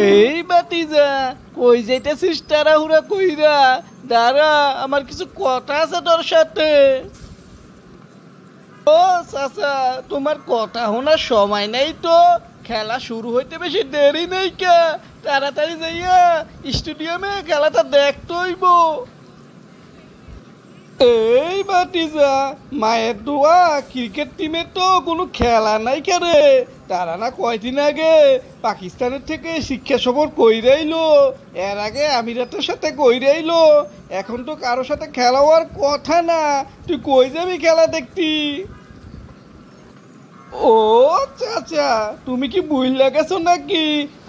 এই বাতিজা, কই যাইতেছিস কইরা? দাঁড়া, আমার কিছু কথা আছে তোর সাথে। ও চাচা, তোমার কথা শোনার সময় নেই তো। খেলা শুরু হইতে বেশি দেরি নেই তাড়াতাড়ি যাইয়া স্টেডিয়ামে খেলাটা দেখতে হইব। বাটিজা মায়ের দোয়া ক্রিকেট টিমে তো কোনো খেলা নাই কেরে তারা না কয়দিন আগে পাকিস্তানের থেকে শিক্ষা সফর কইরাইলো এর আগে আমিরাতের সাথে কইরাইলো এখন তো কারোর সাথে খেলা হওয়ার কথা না। তুই কই যাবি খেলা দেখতি? ও চাচা তুমি কি বুঝলে গেছো নাকি?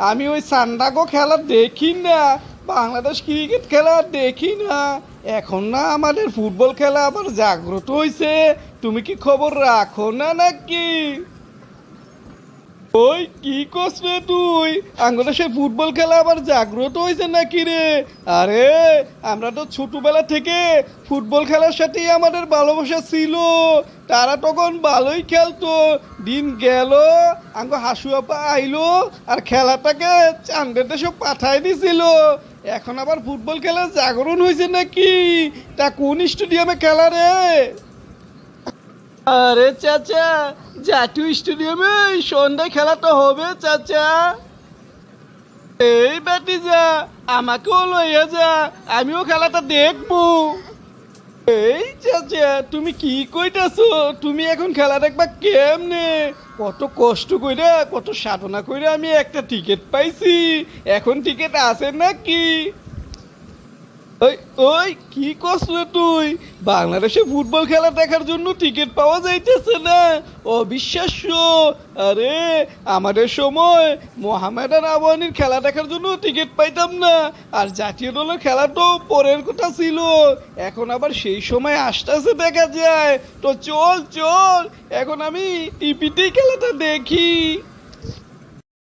আমি ওই সান্ডাগো খেলা দেখি না। বাংলাদেশ ক্রিকেট খেলা দেখি না। এখন না আমাদের ফুটবল খেলা আবার জাগ্রত হয়েছে তুমি কি খবর রাখো না নাকি? ওই, কি করছ তুই? আঙ্গুলে সে ফুটবল খেলা আবার জাগ্রত হয়েছে নাকি রে? আরে, আমরা তো ছোটবেলা থেকে ফুটবল খেলার সাথেই আমাদের ভালোবাসা ছিল। তারা তখন ভালোই খেলতো। দিন গেল, আঙ্গ হাসু আপা আইলো আর খেলাটাকে চান্দের দেশে পাঠাই দিছিল। এখন আবার ফুটবল খেলা জাগরণ হয়েছে নাকি? তা কোন স্টেডিয়ামে খেলা রে? আরে চাচা জাতীয় স্টেডিয়ামে সন্ধ্যায় খেলা তো হবে চাচা। এই বেটি যা, আমাকেও লইয়া যা, আমিও খেলাটা দেখব। এই চাচা, তুমি কি কইতাছো? তুমি এখন খেলা দেখবা কেমনে? কত কষ্ট কইরা, কত সাধনা কইরা আমি একটা টিকিট পাইছি। এখন টিকিট আছে নাকি? ওই ওই, কি রে তুই? বাংলাদেশে ফুটবল খেলা দেখার জন্য টিকিট পাওয়া যাইতেছে না। অবিশ্বাস্য। আরে, আমাদের সময় মোহামেডান আবাহনীর খেলা দেখার জন্য টিকিট পাইতাম না। আর জাতীয় দলের খেলা তো পরের কথা ছিল। এখন আবার সেই সময় আস্তে আস্তে দেখা যায়। তো চল চল। এখন আমি টিভিতেই খেলাটা দেখি।